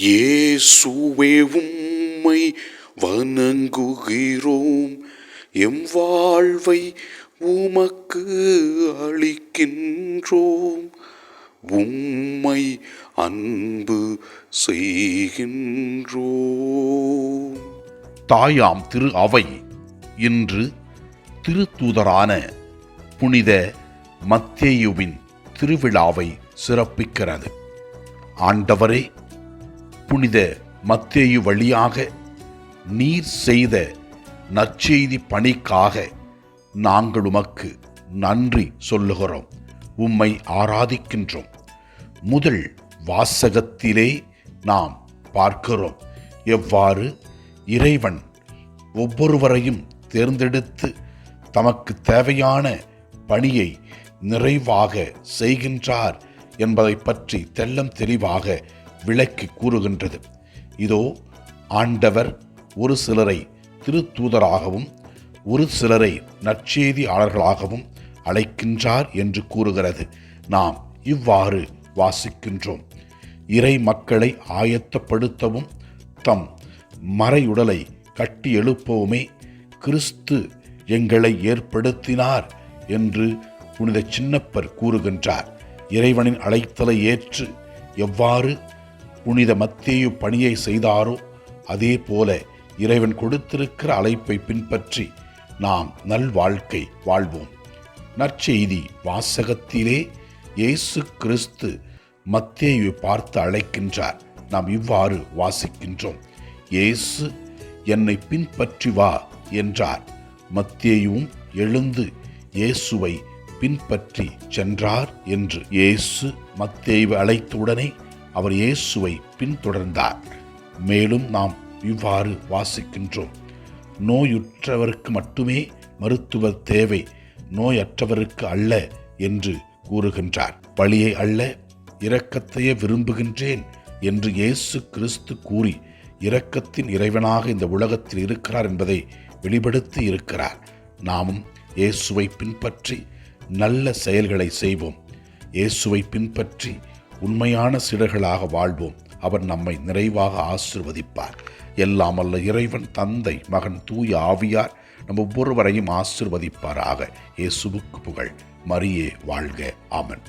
இயேசுவே உம்மை வணங்குகிறோம். எம் வாழ்வை உமக்கு அளிக்கின்றோம். உம்மை அன்பு செய்கின்றோம். தாயாம் திரு அவை. இன்று திருத்தூதரான புனித மத்தேயுவின் திருவிழாவை சிறப்பிக்கிறது. ஆண்டவரே புனித மத்தேயு வழியாக நீர் செய்த நற்செய்தி பணிக்காக நாங்கள் உமக்கு நன்றி சொல்லுகிறோம். உம்மை ஆராதிக்கின்றோம். முதல் வாசகத்திலே நாம் பார்க்கிறோம். எவ்வாறு? இறைவன் ஒவ்வொருவரையும் தேர்ந்தெடுத்து தமக்கு தேவையான பணியை நிறைவாக செய்கின்றார் என்பதை பற்றி தெல்லம் தெளிவாக விளக்கி கூறுகின்றது. இதோ ஆண்டவர் ஒரு சிலரை திருத்தூதராகவும் ஒரு சிலரை நற்செய்தியாளர்களாகவும் அழைக்கின்றார் என்று கூறுகிறது. நாம் இவ்வாறு வாசிக்கின்றோம். இறை மக்களை ஆயத்தப்படுத்தவும் தம் மறையுடலை கட்டி எழுப்பவுமே கிறிஸ்து எங்களை ஏற்படுத்தினார் என்று புனித சின்னப்பர் கூறுகின்றார். இறைவனின் அழைத்தலை ஏற்று எவ்வாறு புனித மத்தேயு பணியை செய்தாரோ? அதே போல இறைவன் கொடுத்திருக்கிற அழைப்பை பின்பற்றி நாம் நல்வாழ்க்கை வாழ்வோம். நற்செய்தி வாசகத்திலே இயேசு கிறிஸ்து மத்தேயு பார்த்து அழைக்கின்றார். நாம் இவ்வாறு வாசிக்கின்றோம். இயேசு என்னை பின்பற்றி வா என்றார். மத்தேயும் எழுந்து இயேசுவை பின்பற்றி சென்றார் என்று இயேசு மத்தேயு அழைத்தவுடனே அவர் இயேசுவை பின்தொடர்ந்தார். மேலும் நாம் இவ்வாறு வாசிக்கின்றோம். நோயுற்றவருக்கு மட்டுமே மருத்துவர் தேவை நோயற்றவருக்கு அல்ல என்று கூறுகின்றார். பழியை அல்ல இரக்கத்தையே விரும்புகின்றேன் என்று இயேசு கிறிஸ்து கூறி இரக்கத்தின் இறைவனாக இந்த உலகத்தில் இருக்கிறார் என்பதை வெளிப்படுத்தி இருக்கிறார். நாமும் இயேசுவை பின்பற்றி நல்ல செயல்களை செய்வோம். இயேசுவை பின்பற்றி உண்மையான சிறர்களாக வாழ்வோம். அவர் நம்மை நிறைவாக ஆசிர்வதிப்பார். எல்லாம் அல்ல இறைவன் தந்தை மகன் தூய ஆவியார் நம் ஒவ்வொருவரையும் ஆசிர்வதிப்பாராக. இயேசுவுக்கு புகழ். மரியே வாழ்க. ஆமன்.